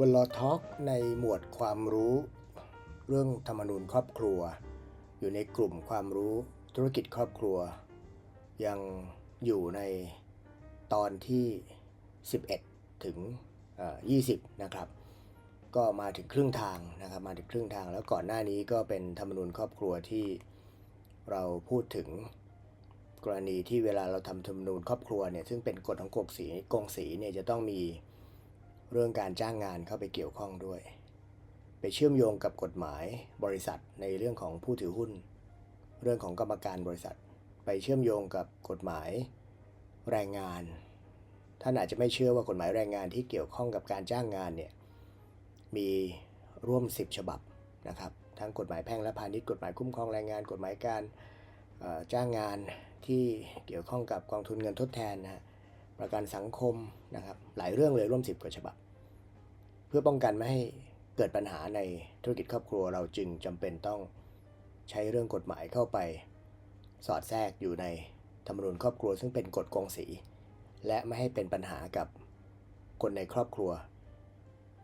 วันลอทอกในหมวดความรู้ เรื่องธรรมนูญครอบครัว อยู่ในกลุ่มความรู้ธุรกิจครอบครัว ยังอยู่ในตอนที่ 11 ถึงเอ่อ20 นะครับ ก็มาถึงครึ่งทางนะครับมาถึงครึ่งทางแล้วก่อนหน้านี้ก็เป็นธรรมนูญครอบครัวที่เราพูดถึงกรณีที่เวลาเราทำธรรมนูญครอบครัวเนี่ยซึ่งเป็นกฎของกงสีกงสีเนี่ยจะต้องมี เรื่องการจ้างงานเข้าไปเกี่ยวข้องด้วย ไปเชื่อมโยงกับกฎหมายบริษัทในเรื่องของผู้ถือหุ้น เรื่องของกรรมการบริษัท ไปเชื่อมโยงกับกฎหมายแรงงาน ท่านอาจจะไม่เชื่อว่ากฎหมายแรงงานที่เกี่ยวข้องกับการจ้างงานเนี่ยมีร่วม 10 ฉบับนะครับทั้งกฎหมายแพ่งและพาณิชย์กฎหมายคุ้มครองแรงงาน กฎหมายการจ้างงานที่เกี่ยวข้องกับกองทุนเงินทดแทนนะฮะ ประกันสังคมนะครับหลายเรื่องเลยร่วม 10กว่าฉบับ เพื่อป้องกันไม่ให้เกิดปัญหาในธุรกิจครอบครัวเราจึงจำเป็นต้องใช้เรื่องกฎหมายเข้าไป สอดแทรกอยู่ในธรรมนูญครอบครัวซึ่งเป็นกฎกองสี และไม่ให้เป็นปัญหากับคนในครอบครัว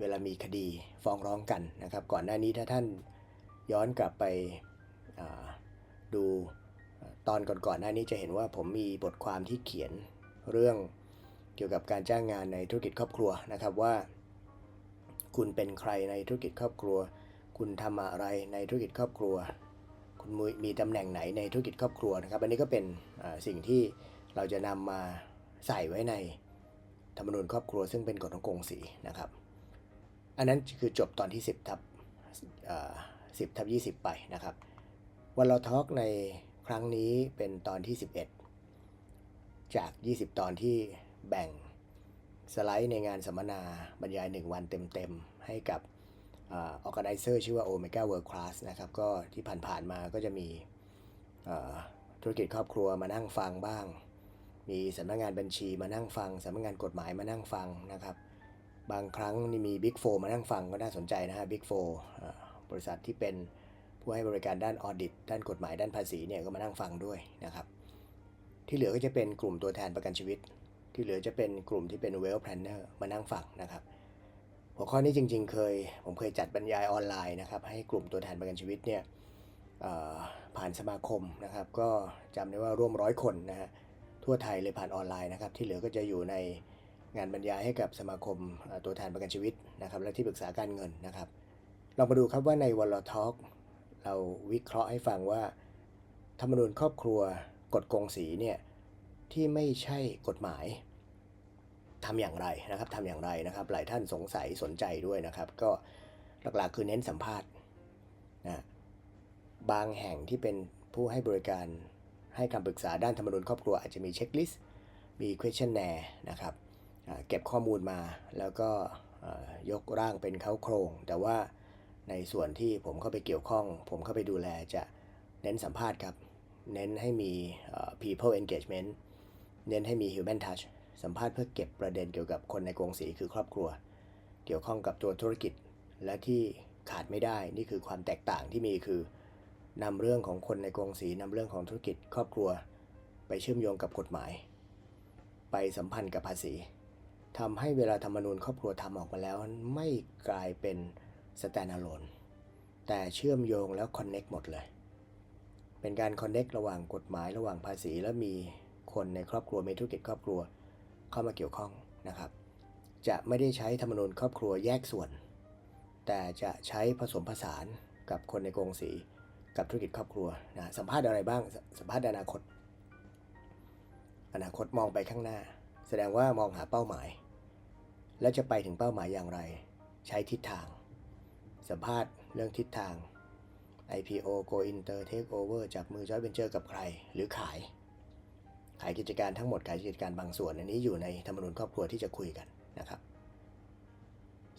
เวลามีคดีฟ้องร้องกันนะครับ ก่อนหน้านี้ถ้าท่านย้อนกลับไปดูตอนก่อนๆหน้านี้จะเห็นว่าผมมีบทความที่เขียนเรื่อง เกี่ยวกับการจ้างงานในธุรกิจครอบครัวนะครับว่า คุณเป็นใครในธุรกิจครอบครัว คุณทำอะไรในธุรกิจครอบครัว คุณมีมีตำแหน่งไหนในธุรกิจครอบครัวนะครับ อันนี้ก็เป็นสิ่งที่เราจะนำมาใส่ไว้ในธรรมนูญครอบครัว ซึ่งเป็นกฎของกงสีนะครับ อันนั้นคือจบตอนที่ 10ทับสิบทับ20ไปนะครับ วันเราทอล์กในครั้งนี้เป็นตอนที่ 11 จาก 20 ตอนที่ แบ่งสไลด์ในงานสัมมนาบรรยาย 1 วันเต็มๆ ให้กับออ g a n i z e r ชื่อว่า Omega World Class นะครับก็ที่ผ่านๆมาก็จะมีธุรกิจครอบครัวมานั่งฟังบ้าง มีสำนักงานบัญชีมานั่งฟังสำนักงานกฎหมายมานั่งฟังนะครับ บางครั้งนี่มี Big 4มานั่งฟังก็น่าสนใจนะฮะ Big 4เอ่อบริษัทที่เป็นผู้ให้บริการด้านออดิตด้านกฎหมายด้านภาษีเนี่ยก็มานั่งฟังด้วยนะครับ ที่เหลือก็จะเป็นกลุ่มตัวแทนประกันชีวิต ที่เหลือจะเป็นกลุ่มที่เป็น Wealth Planner มานั่งฟังนะครับ หัวข้อนี้จริง ๆ เคย ผมเคยจัดบรรยายออนไลน์นะครับ ให้กลุ่มตัวแทนประกันชีวิตเนี่ยผ่านสมาคมนะครับ ก็จำได้ว่าร่วมร้อยคนนะฮะทั่วไทยเลยผ่านออนไลน์นะครับ ที่เหลือก็จะอยู่ในงานบรรยายให้กับสมาคมตัวแทนประกันชีวิตนะครับ และที่ปรึกษาการเงินนะครับลองมาดูครับว่าในวันลอทอล์กเราวิเคราะห์ให้ฟังว่า ธรรมนูญครอบครัวกฎกงสีเนี่ยที่ไม่ใช่กฎหมาย ทำอย่างไรนะครับทำอย่างไรนะครับ หลายท่านสงสัยสนใจด้วยนะครับ ก็หลักๆคือเน้นสัมภาษณ์นะบางแห่งที่เป็นผู้ให้บริการให้คำปรึกษาด้านธรรมนูญครอบครัวอาจจะมีเช็คลิสต์มี questionnaire นะครับเก็บข้อมูลมาแล้วก็ยกร่างเป็นเขาโครง แต่ว่าในส่วนที่ผมเข้าไปเกี่ยวข้อง ผมเข้าไปดูแลจะเน้นสัมภาษณ์ครับ เน้นให้มี people engagement เน้นให้มี human touch สัมภาษณ์เพื่อเก็บประเด็นเกี่ยวกับคนในกรงสีคือครอบครัว เกี่ยวข้องกับตัวธุรกิจ และที่ขาดไม่ได้นี่คือความแตกต่างที่มีคือนำเรื่องของคนในกรงสีนำเรื่องของธุรกิจครอบครัว ไปเชื่อมโยงกับกฎหมาย ไปสัมพันธ์กับภาษีทำให้เวลาธรรมนูญครอบครัวทำออกมาแล้วไม่กลายเป็น standalone แต่เชื่อมโยงแล้ว connect หมดเลย เป็นการ connect ระหว่างกฎหมายระหว่างภาษีและมีคนในครอบครัวมีธุรกิจครอบครัว เข้ามาเกี่ยวข้องนะครับ จะไม่ได้ใช้ธรรมนูญครอบครัวแยกส่วน แต่จะใช้ผสมผสานกับคนในกรงสีกับธุรกิจครอบครัวนะสัมภาษณ์อะไรบ้าง สัมภาษณ์อนาคต อนาคตมองไปข้างหน้า แสดงว่ามองหาเป้าหมาย และจะไปถึงเป้าหมายอย่างไร ใช้ทิศทาง สัมภาษณ์เรื่องทิศทาง IPO Go Inter Take Over จับมือ Joint Venture กับใคร หรือขาย ขายกิจการทั้งหมดขายกิจการบางส่วนอันนี้อยู่ในธรรมนูญครอบครัวที่จะคุยกันนะครับ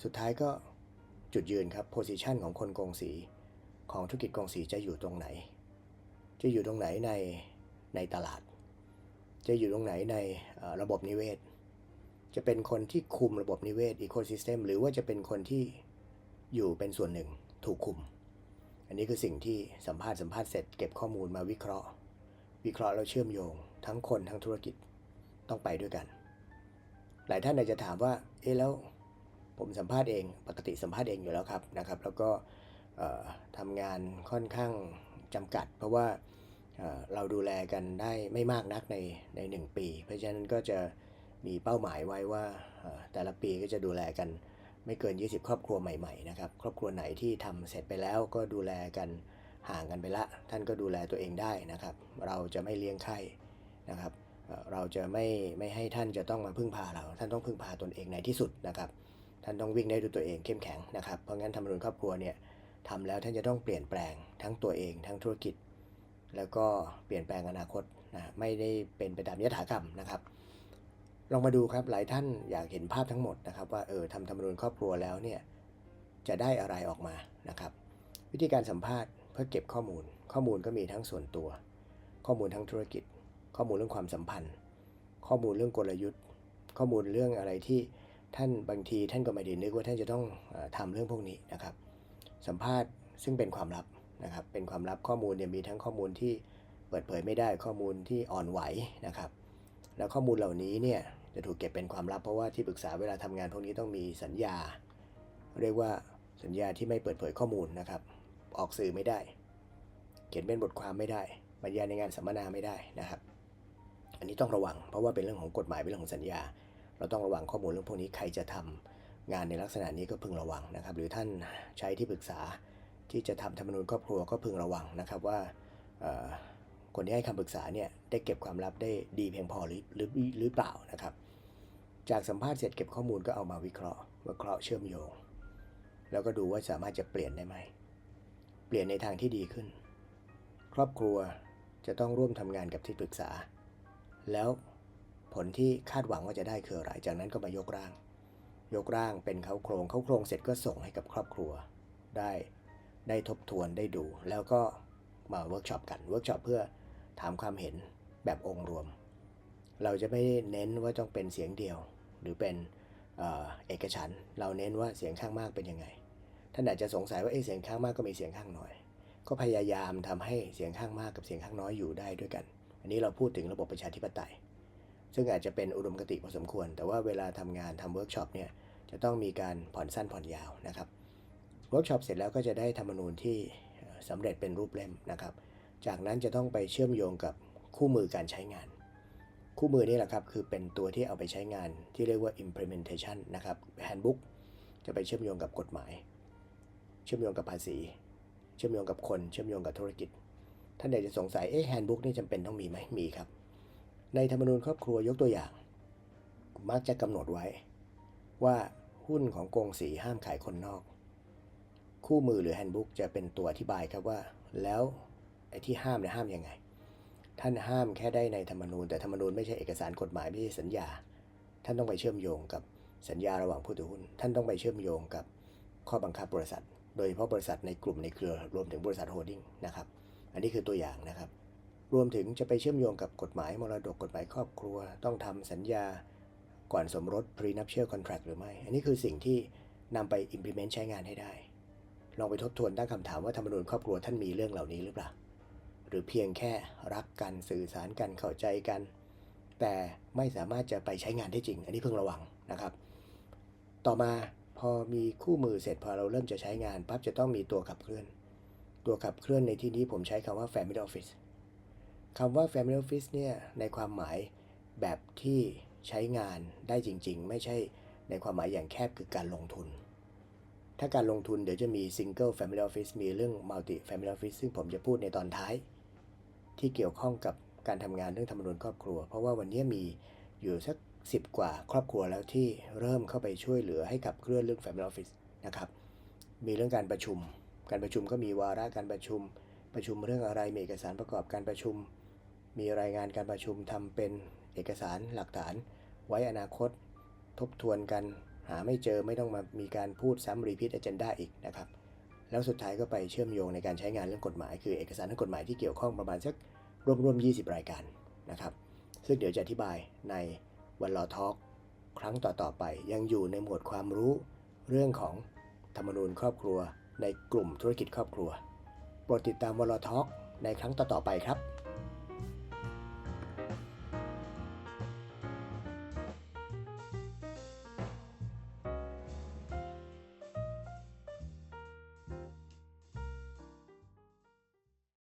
สุดท้ายก็จุดยืนครับ position ของคนกงสีของธุรกิจกงสีจะอยู่ตรงไหน จะอยู่ตรงไหนในในตลาด จะอยู่ตรงไหนในระบบนิเวศ จะเป็นคนที่คุมระบบนิเวศ ecosystem หรือว่าจะเป็นคนที่อยู่เป็นส่วนหนึ่งถูกคุม อันนี้คือสิ่งที่สัมภาษณ์สัมภาษณ์เสร็จเก็บข้อมูลมาวิเคราะห์ วิเคราะห์แล้วเชื่อมโยง ทั้งคนทั้งธุรกิจต้องไปด้วยกัน หลายท่านอาจจะถามว่า เอ๊ะแล้วผมสัมภาษณ์เองปกติสัมภาษณ์เองอยู่แล้วครับนะครับ แล้วก็ทำงานค่อนข้างจำกัด เพราะว่าเราดูแลกันได้ไม่มากนักในในหนึ่งปี เพราะฉะนั้นก็จะมีเป้าหมายไว้ว่าแต่ละปีก็จะดูแลกันไม่เกิน 20 ครอบครัวใหม่ๆนะครับครอบครัวไหนที่ทำเสร็จไปแล้วก็ดูแลกันห่างกันไปละ ท่านก็ดูแลตัวเองได้นะครับ เราจะไม่เลี้ยงไข้ นะครับเอ่อเราจะไม่ไม่ให้ท่านจะต้องมาพึ่งพาเรา ท่านต้องพึ่งพาตนเองในที่สุดนะครับ ท่านต้องวิ่งได้ด้วยตัวเองเข้มแข็งนะครับ เพราะงั้นธรรมนูญครอบครัวเนี่ยทำแล้วท่านจะต้องเปลี่ยนแปลงทั้งตัวเอง ทั้งธุรกิจ แล้วก็เปลี่ยนแปลงอนาคตนะไม่ได้เป็นไปตามยถากรรมนะครับลองมาดูครับหลายท่านอยากเห็นภาพทั้งหมดนะครับ ว่าเออทำธรรมนูญครอบครัวแล้วเนี่ยจะได้อะไรออกมานะครับ วิธีการสัมภาษณ์เพื่อเก็บข้อมูล ข้อมูลก็มีทั้งส่วนตัว ข้อมูลทั้งธุรกิจ ข้อมูลเรื่องความสัมพันธ์ ข้อมูลเรื่องกลยุทธ์ ข้อมูลเรื่องอะไรที่ท่านบางทีท่านก็ไม่ได้นึกว่าท่านจะต้องออทำเรื่องพวกนี้นะครับ สัมภาษณ์ซึ่งเป็นความลับนะครับ เป็นความลับข้อมูลเนี่ยมีทั้งข้อมูลที่เปิดเผยไม่ได้ข้อมูลที่อ่อนไหวนะครับ แล้วข้อมูลเหล่านี้เนี่ยจะถูกเก็บเป็นความลับเพราะว่าที่ปรึกษาเวลาทำงานพวกนี้ต้องมีสัญญา เรียกว่าสัญญาที่ไม่เปิดเผยข้อมูลนะครับ ออกสื่อไม่ได้ เขียนเป็นบทความไม่ได้บรรยายในงานสัมมนาไม่ได้นะครับ อันนี้ต้องระวัง เพราะว่าเป็นเรื่องของกฎหมายเป็นเรื่องของสัญญา เราต้องระวังข้อมูลเรื่องพวกนี้ใครจะทำงานในลักษณะนี้ก็พึงระวังนะครับ หรือท่านใช้ที่ปรึกษาที่จะทำธรรมนูญครอบครัวก็พึงระวังนะครับว่าคนที่ให้คำปรึกษาเนี่ยได้เก็บความลับได้ดีเพียงพอหรือหรือหรือเปล่านะครับ จากสัมภาษณ์เสร็จเก็บข้อมูลก็เอามาวิเคราะห์วิเคราะห์เชื่อมโยง แล้วก็ดูว่าสามารถจะเปลี่ยนได้ไหมเปลี่ยนในทางที่ดีขึ้น ครอบครัวจะต้องร่วมทำงานกับที่ปรึกษา แล้วผลที่คาดหวังว่าจะได้คืออะไร จากนั้นก็มายกร่าง ยกร่างเป็นเขาโครงเขาโครงเสร็จก็ส่งให้กับครอบครัว ได้ได้ทบทวนได้ดู แล้วก็มาเวิร์กช็อปกันเวิร์กช็อปเพื่อถามความเห็นแบบองค์รวม เราจะไม่เน้นว่าต้องเป็นเสียงเดียว หรือเป็นเอเอกฉันเราเน้นว่าเสียงข้างมากเป็นยังไงท่านอาจจะสงสัยว่าเอเสียงข้างมากก็มีเสียงข้างน้อย ก็พยายามทำให้เสียงข้างมากกับเสียงข้างน้อยอยู่ได้ด้วยกัน อันนี้เราพูดถึงระบบประชาธิปไตย ซึ่งอาจจะเป็นอุดมคติพอสมควร แต่ว่าเวลาทำงานทำเวิร์กช็อปเนี่ยจะต้องมีการผ่อนสั้นผ่อนยาวนะครับเวิร์กช็อปเสร็จแล้วก็จะได้ธรรมนูญที่เอ่อสำเร็จเป็นรูปเล่มนะครับ จากนั้นจะต้องไปเชื่อมโยงกับคู่มือการใช้งาน คู่มือนี่แหละครับคือเป็นตัวที่เอาไปใช้งานที่เรียกว่า implementation นะครับ handbook จะไปเชื่อมโยงกับกฎหมาย เชื่อมโยงกับภาษี เชื่อมโยงกับคน เชื่อมโยงกับธุรกิจ ท่านใดจะสงสัยเอ๊ะ handbook นี่จำเป็นต้องมีไหมมีครับ ในธรรมนูญครอบครัวยกตัวอย่าง มักจะกำหนดไว้ ว่าหุ้นของกองสีห้ามขายคนนอก คู่มือหรือ handbook จะเป็นตัวอธิบายครับว่า แล้วไอ้ที่ห้ามเนี่ยห้ามยังไง ท่านห้ามแค่ได้ในธรรมนูญ แต่ธรรมนูญไม่ใช่เอกสารกฎหมายไม่ใช่สัญญา ท่านต้องไปเชื่อมโยงกับสัญญาระหว่างผู้ถือหุ้น ท่านต้องไปเชื่อมโยงกับข้อบังคับบริษัท โดยเฉพาะบริษัทในกลุ่มในเครือรวมถึงบริษัทโฮลดิ้งนะครับ อันนี้คือตัวอย่างนะครับ รวมถึงจะไปเชื่อมโยงกับกฎหมายมรดกกฎหมายครอบครัว ต้องทำสัญญาก่อนสมรส prenuptial contract หรือไม่ อันนี้คือสิ่งที่นำไป implement ใช้งานให้ได้ ลองไปทบทวนตั้งคำถามว่าธรรมนูญครอบครัวท่านมีเรื่องเหล่านี้หรือเปล่า หรือเพียงแค่รักกันสื่อสารกันเข้าใจกัน แต่ไม่สามารถจะไปใช้งานได้จริง อันนี้เพิ่งระวังนะครับ ต่อมาพอมีคู่มือเสร็จพอเราเริ่มจะใช้งานปั๊บจะต้องมีตัวขับเคลื่อน ตัวขับเคลื่อนในที่นี้ผมใช้คำว่า Family Office คำว่า Family Office เนี่ยในความหมายแบบที่ใช้งานได้จริง ๆ ไม่ใช่ในความหมายอย่างแคบคือการลงทุน ถ้าการลงทุนเดี๋ยวจะมี Single Family Office มีเรื่อง Multi Family Office ซึ่งผมจะพูดในตอนท้าย ที่เกี่ยวข้องกับการทำงานเรื่องธรรมนูญครอบครัว เพราะว่าวันนี้มีอยู่สักสิบกว่าครอบครัวแล้วที่เริ่มเข้าไปช่วยเหลือให้กับเคลื่อนเรื่อง Family Office นะครับ มีเรื่องการประชุม การประชุมก็มีวาระการประชุม ประชุมเรื่องอะไรมีเอกสารประกอบการประชุม มีรายงานการประชุมทำเป็นเอกสารหลักฐาน ไว้อนาคต ทบทวนกันหาไม่เจอไม่ต้องมามีการพูดซ้ำรีพิท a เจนดาอีกนะครับ แล้วสุดท้ายก็ไปเชื่อมโยงในการใช้งานเรื่องกฎหมาย คือเอกสารทางกฎหมายที่เกี่ยวข้องประมาณสักรวมๆ20 รายการนะครับ ซึ่งเดี๋ยวจะอธิบายในวันรอทอล์กครั้งต่อๆไปยังอยู่ในหมวดความรู้เรื่องของธรรมนูญครอบครัว ในกลุ่มธุรกิจครอบครัว โปรดติดตามวันรอทอกในครั้งต่อ ๆ ไปครับ